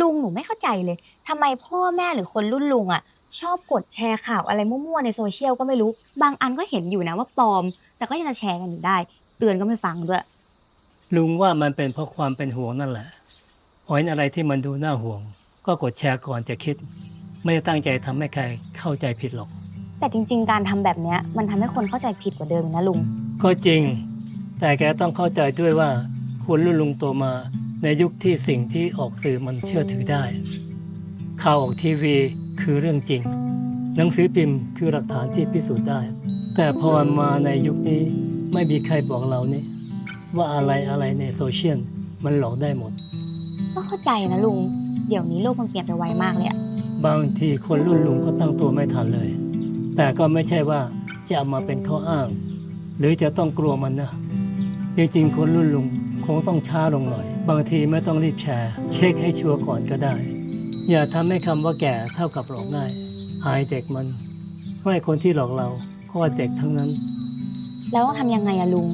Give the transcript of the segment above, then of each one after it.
ลุงหนูไม่เข้าใจเลยทำไมพ่อแม่หรือคนรุ่นลุงอะชอบกดแชร์ข่าวอะไรมั่วๆในโซเชียลก็ไม่รู้ บางอันก็เห็นอยู่นะว่าปลอม แต่ก็ยังจะแชร์กันอยู่ได้ เตือนก็ไม่ฟังด้วย ลุงว่ามันเป็นเพราะความเป็นห่วงนั่นแหละพอเห็นอะไรที่มันดูน่าห่วง ก็กดแชร์ก่อนจะคิด ไม่ได้ตั้งใจทำให้ใครเข้าใจผิดหรอก แต่จริง ๆ การทำแบบเนี้ยมันทำให้คนเข้าใจผิดกว่าเดิมอีกนะลุง ก็จริง แต่แกต้องเข้าใจด้วยว่าคนรุ่นลุงโตมา ในยุคที่สิ่งที่ออกสื่อมันเชื่อถือได้ ข่าวออกทีวีคือเรื่องจริง หนังสือพิมพ์คือหลักฐานที่พิสูจน์ได้ แต่พอมาในยุคนี้ไม่มีใครบอกเรานี่ว่าอะไรอะไรในโซเชียลมันหลอกได้หมด ก็เข้าใจนะลุง เดี๋ยวนี้โลกมันเปลี่ยนไปไวมากเลยอะบางทีคนรุ่นลุงก็ตั้งตัวไม่ทันเลย แต่ก็ไม่ใช่ว่าจะเอามาเป็นข้ออ้าง หรือจะต้องกลัวมันนะจริงๆคนรุ่นลุงคงต้องช้าลงหน่อย บางทีไม่ต้องรีบแชร์ เช็คให้ชัวร์ก่อนก็ได้ อย่าทำให้คำว่าแก่เท่ากับหลอกง่าย หายเด็กมันเพราะไอ้คนที่หลอกเราเพราะว่าเด็กทั้งนั้น แล้วต้องทำยังไงอะลุง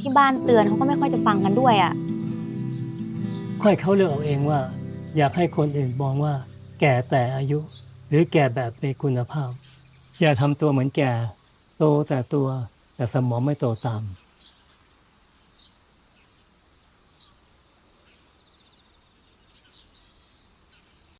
ที่บ้านเตือนเขาก็ไม่ค่อยจะฟังกันด้วยอะค่อยเขาเลือกเอาเองว่า อยากให้คนอื่นมองว่า แก่แต่อายุ หรือแก่แบบมีคุณภาพ อย่าทำตัวเหมือนแก่ โตแต่ตัวแต่สมองไม่โตตาม